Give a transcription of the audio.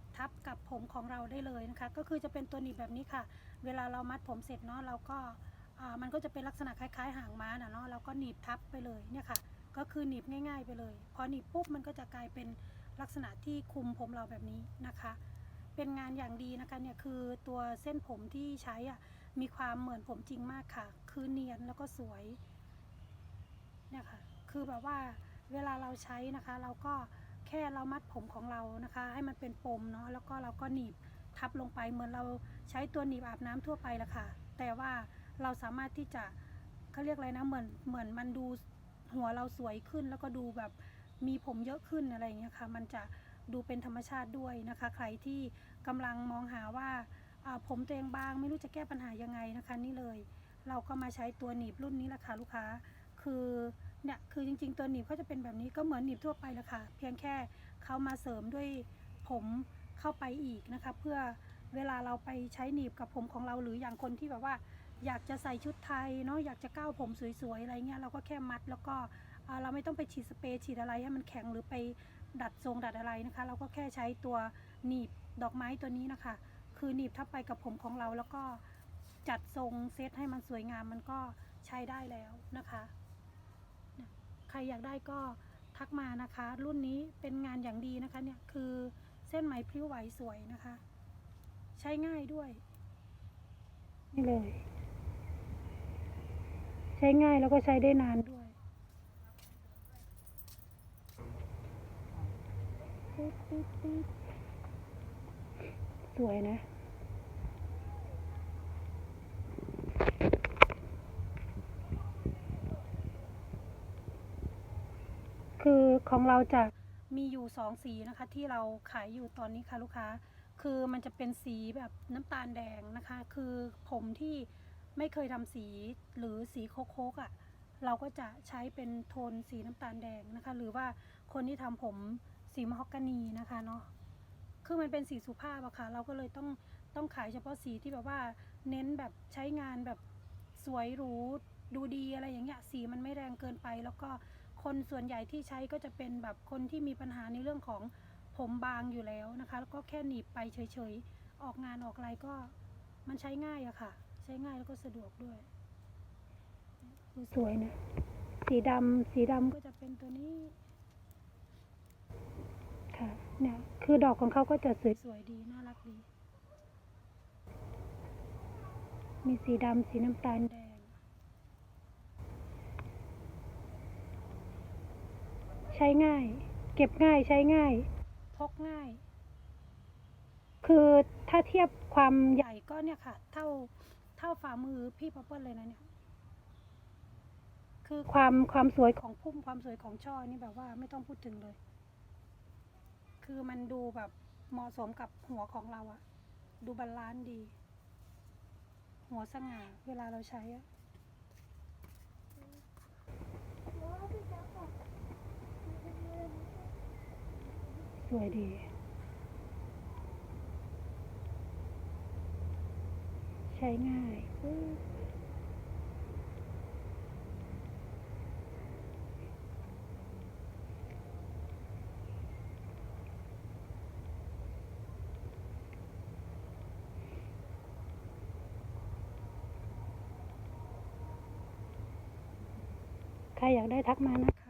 บทับกับผมของเราได้เลยนะคะ ก็คือจะเป็นตัวหนีบแบบนี้ค่ะ เวลาเรามัดผมเสร็จเนาะเราก็มันก็จะเป็นลักษณะคล้ายๆ หางม้านะเนาะเราก็หนีบทับไปเลยเนี่ยค่ะ ก็คือหนีบง่าย ๆ ไปเลย พอหนีบปุ๊บมันก็จะกลายเป็นลักษณะที่คุมผมเราแบบนี้นะคะ เป็นงานอย่างดีนะคะเนี่ยคือตัวเส้นผมที่ใช้อะมีความเหมือนผมจริงมากค่ะ คือเนียนแล้วก็สวยเนี่ยค่ะ คือแบบว่าเวลาเราใช้นะคะ เราก็ แค่เรามัดผมของเรานะคะ ให้มันเป็นปมเนาะแล้วก็เราก็หนีบทับลงไปเหมือนเราใช้ตัวหนีบอาบน้ำทั่วไปละค่ะ แต่ว่าเราสามารถที่จะเขาเรียกอะไรนะเหมือนเหมือนมันดูหัวเราสวยขึ้น แล้วก็ดูแบบมีผมเยอะขึ้นอะไรอย่างเงี้ยค่ะ มันจะดูเป็นธรรมชาติด้วยนะคะ ใครที่กำลังมองหาว่าผมตัวเองบางไม่รู้จะแก้ปัญหายังไงนะคะ นี่เลย เราก็มาใช้ตัวหนีบรุ่นนี้ละค่ะลูกค้า คือเนี่ยคือจริง ๆ ตัวหนีบก็จะเป็นแบบนี้ก็เหมือนหนีบทั่วไปแหละค่ะ เพียงแค่เขามาเสริมด้วยผมเข้าไปอีกนะคะ เพื่อเวลาเราไปใช้หนีบกับผมของเราหรืออย่างคนที่แบบว่า อยากจะใส่ชุดไทยเนาะอยากจะก้าวผมสวยๆอะไรเงี้ยเราก็แค่มัดแล้วก็เราไม่ต้องไปฉีดสเปรย์ฉีดอะไรให้มันแข็งหรือไปดัดทรงดัดอะไรนะคะ เราก็แค่ใช้ตัวหนีบดอกไม้ตัวนี้นะคะ คือหนีบทับไปกับผมของเราแล้วก็จัดทรงเซตให้มันสวยงามมันก็ใช้ได้แล้วนะคะ ใครอยากได้ก็ทักมานะคะ รุ่นนี้เป็นงานอย่างดีนะคะเนี่ยคือเส้นไหมพลิ้วไหวสวยนะคะ ใช้ง่ายด้วย นี่เลย ใช้ง่ายแล้วก็ใช้ได้นานด้วยปิ๊บปิ๊บปิ๊บสวยนะ คือของเราจะมีอยู่สองสีนะคะ ที่เราขายอยู่ตอนนี้ค่ะลูกค้า คือมันจะเป็นสีแบบน้ำตาลแดงนะคะ คือผมที่ไม่เคยทำสีหรือสีโคกๆอะ่ะเราก็จะใช้เป็นโทนสีน้ำตาลแดงนะคะ หรือว่าคนที่ทำผมสีมะฮอกกานีนะคะเนาะคือมันเป็นสีสุภาพอะค่ะ เราก็เลยต้องต้องขายเฉพาะสีที่แบบว่าเน้นแบบใช้งานแบบสวยหรูดูดีอะไรอย่างเงี้ยสีมันไม่แรงเกินไปแล้วก็ คนส่วนใหญ่ที่ใช้ก็จะเป็นแบบคนที่มีปัญหาในเรื่องของผมบางอยู่แล้วนะคะ แล้วก็แค่หนีบไปเฉยๆ ออกงานออกอะไรก็มันใช้ง่ายอะค่ะ ใช้ง่ายแล้วก็สะดวกด้วยคือสวยนะ สีดำสีดำก็จะเป็นตัวนี้ ค่ะ เนี่ย คือดอกของเขาก็จะสวยๆดี น่ารักดี มีสีดำสีน้ำตาลแดง ใช้ง่าย เก็บง่ายใช้ง่าย พกง่าย คือถ้าเทียบความใหญ่ก็เนี่ยค่ะ เท่าเท่าฝ่ามือพี่ป๊อปเปิลเลยนะเนี่ยคือความความสวยของพุ่มความสวยของช่อนี่แบบว่าไม่ต้องพูดถึงเลย คือมันดูแบบเหมาะสมกับหัวของเราอะดูบาลานซ์ดี หัวสง่าเวลาเราใช้อะ สวยดี ใช้ง่ายใครอยากได้ทักมานะคะ